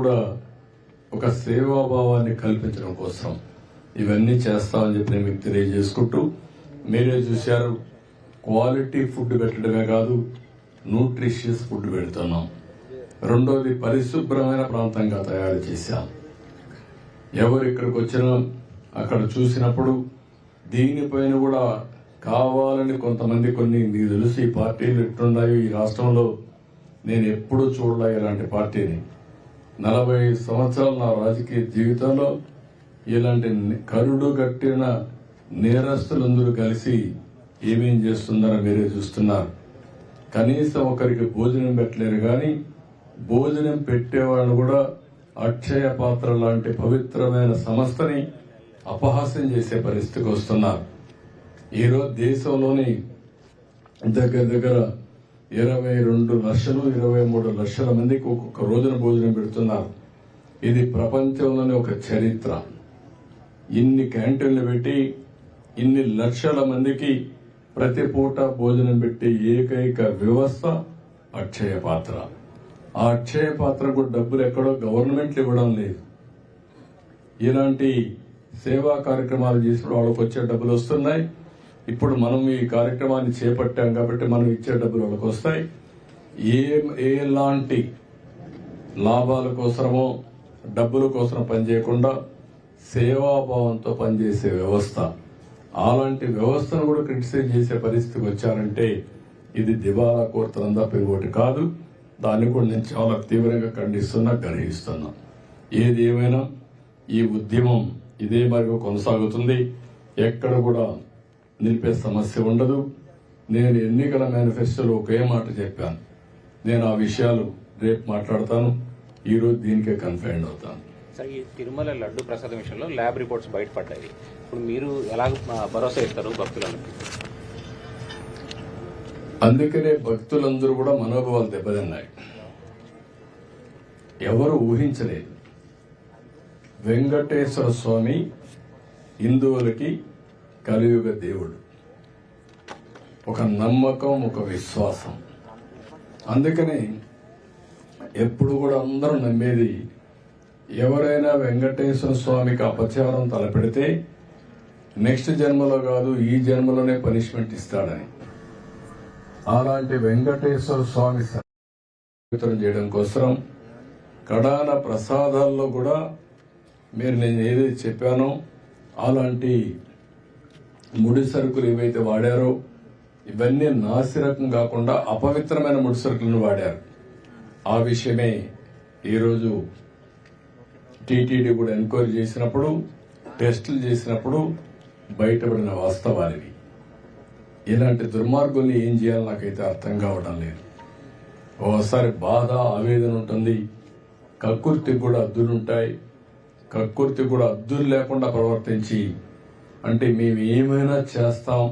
కూడా ఒక సేవాభావాన్ని కల్పించడం కోసం ఇవన్నీ చేస్తామని చెప్పి నేను మీకు తెలియజేసుకుంటూ మీరే చూశారు క్వాలిటీ ఫుడ్ పెట్టడమే కాదు న్యూట్రిషియస్ ఫుడ్ పెడుతున్నాం. రెండోది పరిశుభ్రమైన ప్రాంతంగా తయారు చేశాం. ఎవరు ఇక్కడికి వచ్చినా అక్కడ చూసినప్పుడు దీనిపైన కూడా కావాలని కొంతమంది కొన్ని మీకు తెలుసు ఈ పార్టీలు ఎట్లున్నాయో ఈ రాష్ట్రంలో నేను ఎప్పుడూ చూడలే ఇలాంటి పార్టీని. నలభై సంవత్సరాల నా రాజకీయ జీవితంలో ఇలాంటి కరుడు కట్టిన నేరస్తులందరూ కలిసి ఏమేం చేస్తున్నారో మీరే చూస్తున్నారు. కనీసం ఒకరికి భోజనం పెట్టలేరు కానీ భోజనం పెట్టేవాళ్ళు కూడా అక్షయ పాత్ర లాంటి పవిత్రమైన సంస్థని అపహాస్యం చేసే పరిస్థితికి వస్తున్నారు. ఈరోజు దేశంలోని దగ్గర దగ్గర ఇరవై రెండు లక్షలు ఇరవై మూడు లక్షల మందికి ఒక్కొక్క రోజున భోజనం పెడుతున్నారు. ఇది ప్రపంచంలోని ఒక చరిత్ర. ఇన్ని క్యాంటీన్లు పెట్టి ఇన్ని లక్షల మందికి ప్రతి పూట భోజనం పెట్టి ఏకైక వ్యవస్థ అక్షయ పాత్ర ఆ అక్షయ పాత్రకు డబ్బులు ఎక్కడో గవర్నమెంట్లు ఇవ్వడం లేదు. ఇలాంటి సేవా కార్యక్రమాలు చేసినప్పుడు వాళ్ళకి వచ్చే డబ్బులు వస్తున్నాయి. ఇప్పుడు మనం ఈ కార్యక్రమాన్ని చేపట్టాం కాబట్టి మనం ఇచ్చే డబ్బులు వాళ్ళకి వస్తాయి. ఏ ఎలాంటి లాభాల కోసమో డబ్బుల కోసం పనిచేయకుండా సేవాభావంతో పనిచేసే వ్యవస్థ. అలాంటి వ్యవస్థను కూడా క్రిటిసైజ్ చేసే పరిస్థితికి వచ్చారంటే ఇది దివాలా కోరుతనం తప్ప కాదు. దాన్ని కూడా నేను చాలా తీవ్రంగా ఖండిస్తున్నా గ్రహిస్తున్నా. ఏది ఏమైనా ఈ ఉద్యమం ఇదే మరి కొనసాగుతుంది. ఎక్కడ కూడా నిలిపే సమస్య ఉండదు. నేను ఎన్నికల మేనిఫెస్టోలో ఒకే మాట చెప్పాను. నేను ఆ విషయాలు రేపు మాట్లాడతాను. ఈరోజు దీనికే కన్ఫైండ్ అవుతాను. సార్ ఈ తిరుమల లడ్డు ప్రసాదం విషయంలో ల్యాబ్ రిపోర్ట్స్ బయటపడ్డాయి. ఇప్పుడు మీరు ఎలా భరోసా ఇస్తారు భక్తులను అందుకనే భక్తులందరూ కూడా మనోభావాలు దెబ్బతిన్నాయి. ఎవరు ఊహించలేదు. వెంకటేశ్వర స్వామి హిందువులకి కలియుగ దేవుడు. ఒక నమ్మకం ఒక విశ్వాసం. అందుకని ఎప్పుడు కూడా అందరూ నమ్మేది ఎవరైనా వెంకటేశ్వర స్వామికి అపచారం తలపెడితే నెక్స్ట్ జన్మలో కాదు ఈ జన్మలోనే పనిష్మెంట్ ఇస్తాడని. అలాంటి వెంకటేశ్వర స్వామి వితరణ చేయడం కోసం కడాన ప్రసాదాల్లో కూడా మీరు నేను ఏదైతే చెప్పానో అలాంటి ముడి సరుకులు ఏవైతే వాడారో ఇవన్నీ నాసిరకం కాకుండా అపవిత్రమైన ముడి సరుకులను వాడారు. ఆ విషయమే ఈరోజు టీటీడీ కూడా ఎంక్వైరీ చేసినప్పుడు టెస్టులు చేసినప్పుడు బయటపడిన వాస్తవాలివి. ఇలాంటి దుర్మార్గుల్ని ఏం చేయాలో నాకైతే అర్థం కావడం లేదు. ఓసారి బాధ ఆవేదన ఉంటుంది. కక్కుర్తికి కూడా అద్దులుంటాయి. కక్కుర్తి కూడా అద్దులు లేకుండా ప్రవర్తించి అంటే మేము ఏమైనా చేస్తాం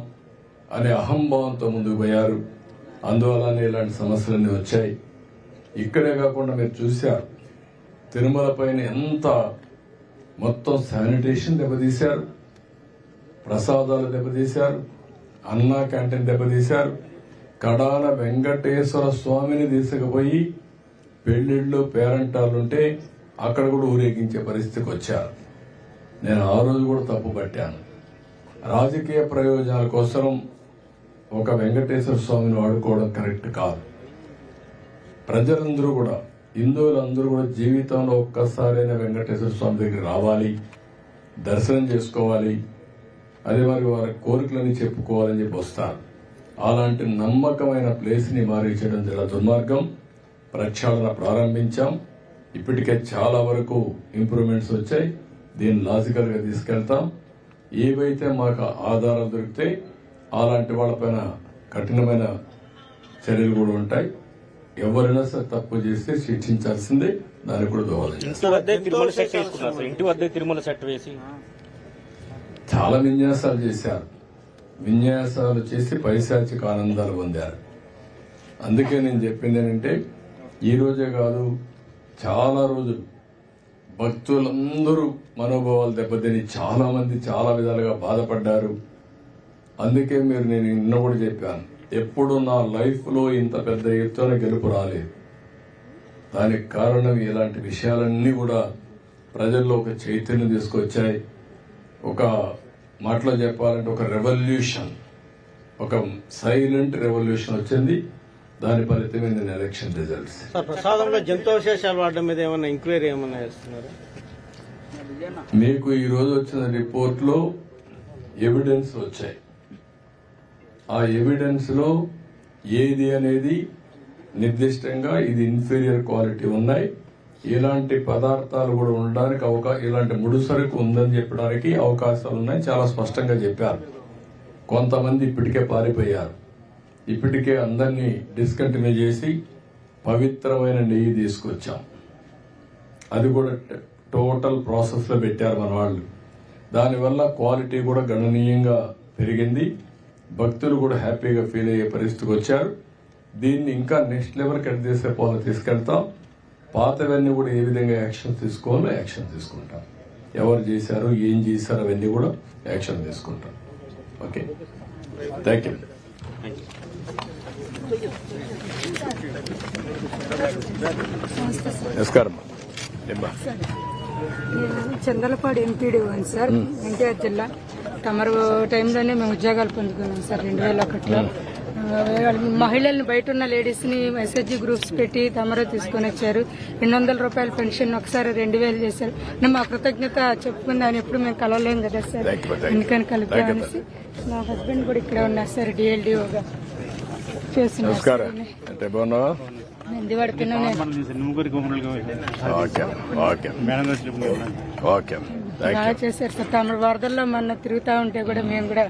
అనే అహంభావంతో ముందుకు పోయారు. అందువల్లనే ఇలాంటి సమస్యలన్నీ వచ్చాయి. ఇక్కడే కాకుండా మీరు చూశారు తిరుమల పైన ఎంత మొత్తం శానిటేషన్ దెబ్బతీశారు ప్రసాదాలు దెబ్బతీశారు అన్నా క్యాంటీన్ దెబ్బతీశారు కడాల వెంకటేశ్వర స్వామిని తీసుకుపోయి పెళ్ళిళ్ళు పేరంటాలుంటే అక్కడ కూడా ఊరేగించే పరిస్థితికి వచ్చారు. నేను ఆ రోజు కూడా తప్పు పట్టాను. రాజకీయ ప్రయోజనాల కోసం ఒక వెంకటేశ్వర స్వామిని వాడుకోవడం కరెక్ట్ కాదు. ప్రజలందరూ కూడా హిందువులందరూ కూడా జీవితంలో ఒక్కసారైనా వెంకటేశ్వర స్వామి దగ్గర రావాలి దర్శనం చేసుకోవాలి అదే మరి వారి కోరికలని చెప్పుకోవాలని చెప్పి వస్తారు అలాంటి నమ్మకమైన ప్లేస్ని మారించడం జర దుర్మార్గం. ప్రక్షాళన ప్రారంభించాం. ఇప్పటికే చాలా వరకు ఇంప్రూవ్మెంట్స్ వచ్చాయి. దీన్ని లాజికల్గా తీసుకెళ్తాం. ఏవైతే మాకు ఆధారాలు దొరికితే అలాంటి వాళ్ళపైన కఠినమైన చర్యలు కూడా ఉంటాయి. ఎవరైనా సరే తప్పు చేస్తే శిక్షించాల్సిందే. దానికి కూడా చేస్తాం. ఇంటి వద్దే తిరుమల సెట్ వేసి. చాలా విన్యాసాలు చేశారు. విన్యాసాలు చేసి పైశాచిక ఆనందాలు పొందారు. అందుకే నేను చెప్పింది ఏంటంటే ఈ రోజే కాదు చాలా రోజులు భక్తులందరూ మనోభావాలు దెబ్బతిని చాలా మంది చాలా విధాలుగా బాధపడ్డారు. అందుకే మీరు నేను నిన్న కూడా చెప్పాను ఎప్పుడు నా లైఫ్లో ఇంత పెద్ద ఎత్తున గెలుపు రాలేదు. దానికి కారణం ఇలాంటి విషయాలన్నీ కూడా ప్రజల్లో ఒక చైతన్యం తీసుకొచ్చాయి. ఒక మాటలో చెప్పాలంటే ఒక రెవల్యూషన్ ఒక సైలెంట్ రెవల్యూషన్ వచ్చింది. దాని ఫలితమైన ఎలక్షన్ రిజల్ట్స్ ప్రసాదంలో జంతువశేషాలు వాడడం మీద ఏమన్నా ఎంక్వైరీ ఏమన్నా చేస్తున్నారు? మీకు ఈ రోజు వచ్చిన రిపోర్ట్లో ఎవిడెన్స్ వచ్చాయి. ఆ ఎవిడెన్స్లో ఏది అనేది నిర్దిష్టంగా ఇది ఇన్ఫీరియర్ క్వాలిటీ ఉన్నాయి. ఇలాంటి పదార్థాలు కూడా ఉండడానికి అవకాశం ఇలాంటి ముడుసరుకు ఉందని చెప్పడానికి అవకాశాలు ఉన్నాయి. చాలా స్పష్టంగా చెప్పారు. కొంతమంది ఇప్పటికే పారిపోయారు. ఇప్పటికే అందరినీ డిస్కంటిన్యూ చేసి పవిత్రమైన నెయ్యి తీసుకొచ్చాం. అది కూడా టోటల్ ప్రాసెస్లో పెట్టారు మన వాళ్ళు. దానివల్ల క్వాలిటీ కూడా గణనీయంగా పెరిగింది. భక్తులు కూడా హ్యాపీగా ఫీల్ అయ్యే పరిస్థితికి వచ్చారు. దీన్ని ఇంకా నెక్స్ట్ లెవెల్ కట్ చేసే పోలు తీసుకెళ్తాం. పాతవన్నీ కూడా ఏ విధంగా యాక్షన్ తీసుకోవాలో యాక్షన్ తీసుకుంటాం. ఎవరు చేశారు ఏం చేశారు అవన్నీ కూడా యాక్షన్ తీసుకుంటాం. ఓకే. థ్యాంక్ యూ నమస్కారం. నేను చందలపాడు ఎంపీడీ అని సార్. ఎన్టీఆర్ జిల్లా. తమరు టైంలోనే మేము ఉద్యోగాలు పొందుకున్నాం సార్ రెండు వేల ఒకటిలో. మహిళల్ని బయట ఉన్న లేడీస్ని ఎస్హెచ్జి గ్రూప్స్ పెట్టి తమరు తీసుకొని వచ్చారు. రెండు వందల రూపాయల పెన్షన్ ఒకసారి రెండు వేలు చేశారు. నేను మా కృతజ్ఞత చెప్పుకుందాని ఎప్పుడు మేము కలవలేం కదా సార్. ఎందుకని కలిపామనేసి మా హస్బెండ్ కూడా ఇక్కడే ఉన్నారు సార్ డిఎల్డిఓగా నమస్కారం. అంటే బాగున్నావా? Okay okay. ఓకే బాగా చేశారు సార్. తమిళ వరదల్లో మొన్న తిరుగుతా ఉంటే కూడా మేము కూడా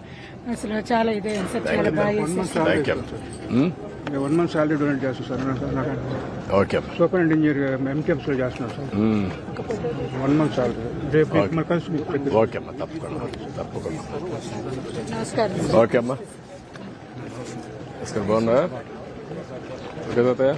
అసలు చాలా ఇదే సార్ చాలా బాగా చేశారు? వన్ మంత్ సాలరీ డొనేట్ చేస్తాను సార్. ఓకే. సూపర్ ఇంజనీర్ ఎంకేఎంస్లో చేస్తున్నాను సార్. వన్ మంత్ సాలరీ రేపు ఓకే. అమ్మా తప్పకుండా తప్పకుండా. నమస్కారం ఓకే అమ్మా. నమస్కారం బాగున్నా ఓకే తాతయ్య